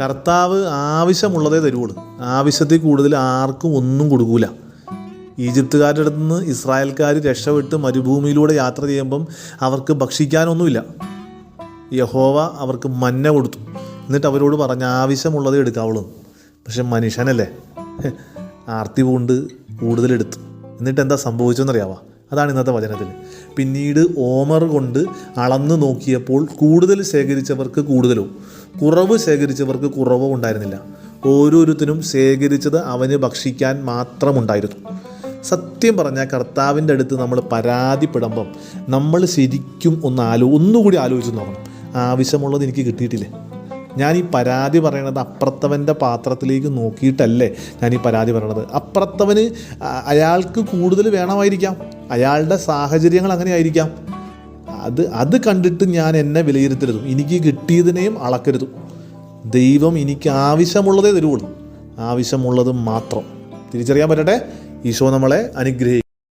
കർത്താവ് ആവശ്യമുള്ളതേ തരുവുള്ളൂ. ആവശ്യത്തിൽ കൂടുതൽ ആർക്കും ഒന്നും കൊടുക്കൂല. ഈജിപ്തുകാരുടെ അടുത്ത് നിന്ന് ഇസ്രായേൽക്കാർ രക്ഷപ്പെട്ട് മരുഭൂമിയിലൂടെ യാത്ര ചെയ്യുമ്പം അവർക്ക് ഭക്ഷിക്കാനൊന്നുമില്ല. യഹോവ അവർക്ക് മന്ന കൊടുത്തു. എന്നിട്ട് അവരോട് പറഞ്ഞ ആവശ്യമുള്ളതേ എടുക്കാവുള്ളൂ. പക്ഷെ മനുഷ്യനല്ലേ? ആർത്തി പൂണ്ട് കൂടുതലെടുത്തു. എന്നിട്ട് എന്താ സംഭവിച്ചതെന്നറിയാവാ അതാണ് ഇന്നത്തെ വചനത്തിൽ. പിന്നീട് ഓമർ കൊണ്ട് അളന്നു നോക്കിയപ്പോൾ കൂടുതൽ ശേഖരിച്ചവർക്ക് കൂടുതലും കുറവ് ശേഖരിച്ചവർക്ക് കുറവോ ഉണ്ടായിരുന്നില്ല. ഓരോരുത്തരും ശേഖരിച്ചത് അവന് ഭക്ഷിക്കാൻ മാത്രമുണ്ടായിരുന്നു. സത്യം പറഞ്ഞാൽ കർത്താവിന്റെ അടുത്ത് നമ്മൾ പരാതിപ്പെടുമ്പം നമ്മൾ ശരിക്കും ഒന്ന് ആലോ ഒന്നുകൂടി ആലോചിച്ച് നോക്കണം. ആവശ്യമുള്ളത് എനിക്ക് കിട്ടിയിട്ടില്ലേ? ഞാൻ ഈ പരാതി പറയണത് അപ്പുറത്തവന്റെ പാത്രത്തിലേക്ക് നോക്കിയിട്ടല്ലേ ഞാൻ ഈ പരാതി പറയണത്. അപ്പുറത്തവന് അയാൾക്ക് കൂടുതൽ വേണമായിരിക്കാം. അയാളുടെ സാഹചര്യങ്ങൾ അങ്ങനെ ആയിരിക്കാം അത് അത് കണ്ടിട്ട് ഞാൻ എന്നെ വിലയിരുത്തരുതും. എനിക്ക് കിട്ടിയതിനെയും അളക്കരുതും. ദൈവം എനിക്ക് ആവശ്യമുള്ളതേ തരുള്ളൂ ആവശ്യമുള്ളത് മാത്രം. തിരിച്ചറിയാൻ പറ്റട്ടെ? ഈശോ നമ്മളെ അനുഗ്രഹിക്കും